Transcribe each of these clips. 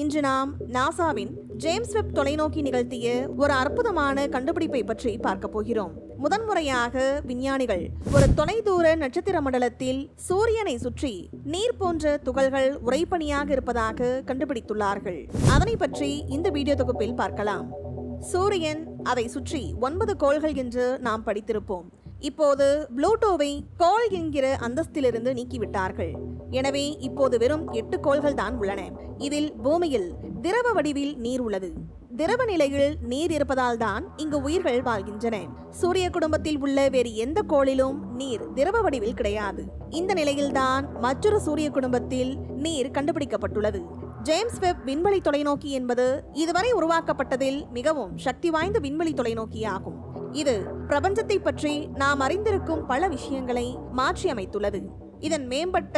இன்று நாம் நாசாவின் ஜேம்ஸ் வெப் தொலைநோக்கி நிகழ்த்திய ஒரு அற்புதமான கண்டுபிடிப்பை பற்றி பார்க்க போகிறோம். முதன்முறையாக விஞ்ஞானிகள் ஒரு தொலைதூர நட்சத்திர மண்டலத்தில் சூரியனை சுற்றி நீர் போன்ற துகள்கள் உறைபனியாக இருப்பதாக கண்டுபிடித்துள்ளார்கள். அதனை பற்றி இந்த வீடியோ தொகுப்பில் பார்க்கலாம். சூரியன் அதை சுற்றி ஒன்பது கோள்கள் என்று நாம் படித்திருப்போம். இப்போது ப்ளூட்டோவை கோள் என்கிற அந்தஸ்திலிருந்து நீக்கிவிட்டார்கள். எனவே இப்போது வெறும் எட்டு கோள்கள் தான் உள்ளன. இதில் பூமியில் திரவ வடிவில் நீர் உள்ளது. திரவ நிலையில் நீர் இருப்பதால் தான் இங்கு உயிர்கள் வாழ்கின்றன. சூரிய குடும்பத்தில் உள்ள வேறு எந்த கோளிலும் நீர் திரவ வடிவில் கிடையாது. இந்த நிலையில்தான் மற்றொரு சூரிய குடும்பத்தில் நீர் கண்டுபிடிக்கப்பட்டுள்ளது. ஜேம்ஸ் வெப் விண்வெளி தொலைநோக்கி என்பது இதுவரை உருவாக்கப்பட்டதில் மிகவும் சக்தி வாய்ந்த விண்வெளி தொலைநோக்கி ஆகும் இது பிரபஞ்சத்தை பற்றி நாம் அறிந்திருக்கும் பல விஷயங்களை மாற்றியமைத்துள்ளது இதன் மேம்பட்ட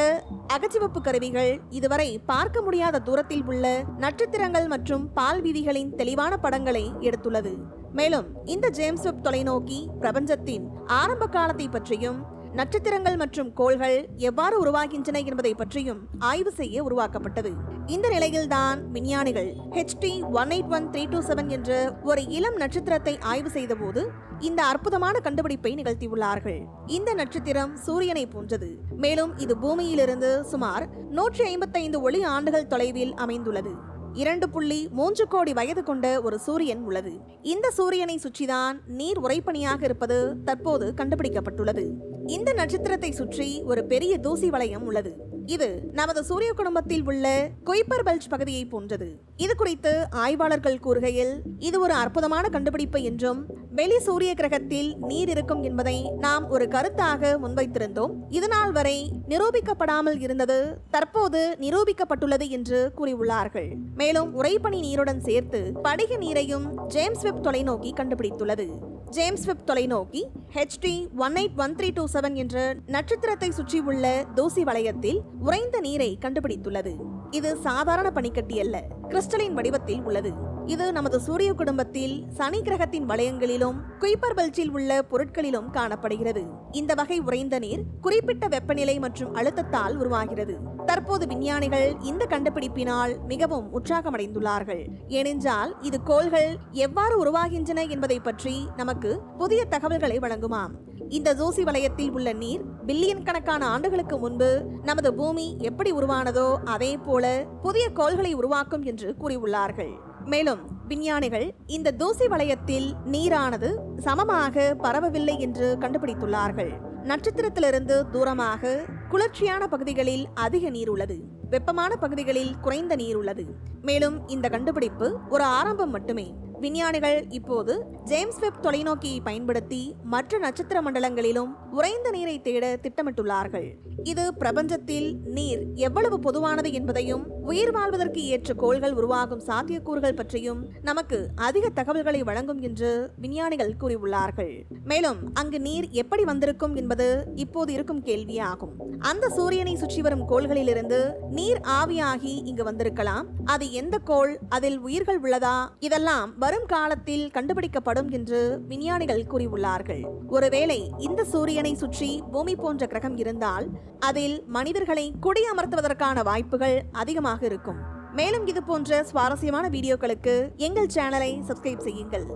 அகச்சிவப்பு கருவிகள் இதுவரை பார்க்க முடியாத தூரத்தில் உள்ள நட்சத்திரங்கள் மற்றும் பால் வீதிகளின் தெளிவான படங்களை எடுத்துள்ளது. மேலும் இந்த ஜேம்ஸ் வெப் தொலைநோக்கி பிரபஞ்சத்தின் ஆரம்ப காலத்தை பற்றியும் நட்சத்திரங்கள் மற்றும் கோள்கள் எவ்வாறு உருவாகின்றன என்பதை பற்றியும் ஆய்வு செய்ய உருவாக்கப்பட்டது. இந்த நிலையில்தான் விஞ்ஞானிகள் HD one eight one three two seven என்ற ஒரு இளம் நட்சத்திரத்தை ஆய்வு செய்தபோது இந்த அற்புதமான கண்டுபிடிப்பை நிகழ்த்தியுள்ளார்கள். இந்த நட்சத்திரம் சூரியனை போன்றது. மேலும் இது பூமியிலிருந்து சுமார் நூற்றி ஐம்பத்தைந்து ஒளி ஆண்டுகள் தொலைவில் அமைந்துள்ளது. இரண்டு புள்ளி மூன்று கோடி வயது கொண்ட ஒரு சூரியன் உள்ளது. இந்த சூரியனை சுற்றிதான் நீர் உறைபனியாக இருப்பது தற்போது கண்டுபிடிக்கப்பட்டுள்ளது. இந்த நட்சத்திரத்தை சுற்றி ஒரு பெரிய தூசி வளையம் உள்ளது. இது நமது சூரிய குடும்பத்தில் உள்ள குய்பர் பெல்ட் பகுதியை போன்றது. இது குறித்து ஆய்வாளர்கள் கூறுகையில் இது ஒரு அற்புதமான கண்டுபிடிப்பு என்றும் வெளி சூரிய கிரகத்தில் நீர் இருக்கும் என்பதை நாம் ஒரு கருத்தாக முன்வைத்திருந்தோம். இதனால் வரை நிரூபிக்கப்படாமல் இருந்தது தற்போது நிரூபிக்கப்பட்டுள்ளது என்று கூறியுள்ளார்கள். மேலும் உறைபனி நீருடன் சேர்த்து படிக நீரையும் ஜேம்ஸ் வெப் தொலைநோக்கி கண்டுபிடித்துள்ளது. ஜேம்ஸ் வெப் தொலைநோக்கி HD one eight one three two seven என்ற நட்சத்திரத்தை சுற்றியுள்ள தூசி வளையத்தில் உறைந்த நீரை கண்டுபிடித்துள்ளது. இது சாதாரண பனிக்கட்டி அல்ல. கிறிஸ்டலின் வடிவத்தில் உள்ளது. இது நமது சூரிய குடும்பத்தில் சனி கிரகத்தின் வளையங்களிலும் குய்பர் பல்ச்சில் உள்ள பொருட்களிலும் காணப்படுகிறது. இந்த வகை உறைந்த நீர் குறிப்பிட்ட வெப்பநிலை மற்றும் அழுத்தத்தால் உருவாகிறது. தற்போது விஞ்ஞானிகள் இந்த கண்டுபிடிப்பினால் மிகவும் உற்சாகமடைந்துள்ளார்கள். ஏனென்றால் இது கோள்கள் எவ்வாறு உருவாகின்றன என்பதை பற்றி நமக்கு புதிய தகவல்களை வழங்குமாம். இந்த தூசி வளையத்தில் உள்ள நீர் பில்லியன் கணக்கான ஆண்டுகளுக்கு முன்பு நமது பூமி எப்படி உருவானதோ அதே போல புதிய கோள்களை உருவாக்கும் என்று கூறியுள்ளார்கள். மேலும் விஞ்ஞானிகள் இந்த தூசி வளையத்தில் நீரானது சமமாக பரவவில்லை என்று கண்டுபிடித்துள்ளார்கள். நட்சத்திரத்திலிருந்து தூரமாக குளிர்ச்சியான பகுதிகளில் அதிக நீர் உள்ளது. வெப்பமான பகுதிகளில் குறைந்த நீர் உள்ளது. மேலும் இந்த கண்டுபிடிப்பு ஒரு ஆரம்பம் மட்டுமே. விஞ்ஞானிகள் இப்போது ஜேம்ஸ் வெப் தொலைநோக்கியை பயன்படுத்தி மற்ற நட்சத்திர மண்டலங்களிலும் உறைந்த நீரை தேட திட்டமிட்டுள்ளார்கள். இது பிரபஞ்சத்தில் நீர் எவ்வளவு பொதுவானது என்பதையும் உயிர் வாழ்வதற்கு ஏற்ற கோள்கள் உருவாகும் சாத்தியக்கூறுகள் பற்றியும் நமக்கு அதிக தகவல்களை வழங்கும் என்று விஞ்ஞானிகள் கூறியுள்ளார்கள். மேலும் அங்கு நீர் எப்படி வந்திருக்கும் என்பது இப்போது இருக்கும் கேள்வியாகும். அந்த சூரியனை சுற்றி வரும் கோள்களிலிருந்து நீர் ஆவியாகி இங்கு வந்திருக்கலாம். அது எந்த கோள்? அதில் உயிர்கள் உள்ளதா? இதெல்லாம் வரும் காலத்தில் கண்டுபிடிக்கப்படும் என்று விஞ்ஞானிகள் கூறியுள்ளார்கள். ஒருவேளை இந்த சூரியனை சுற்றி பூமி போன்ற கிரகம் இருந்தால் அதில் மனிதர்களை குடியமர்த்துவதற்கான வாய்ப்புகள் அதிகமாக இருக்கும். மேலும் இது போன்ற சுவாரஸ்யமான வீடியோக்களுக்கு எங்கள் சேனலை சப்ஸ்கிரைப் செய்யுங்கள்.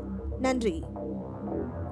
நன்றி.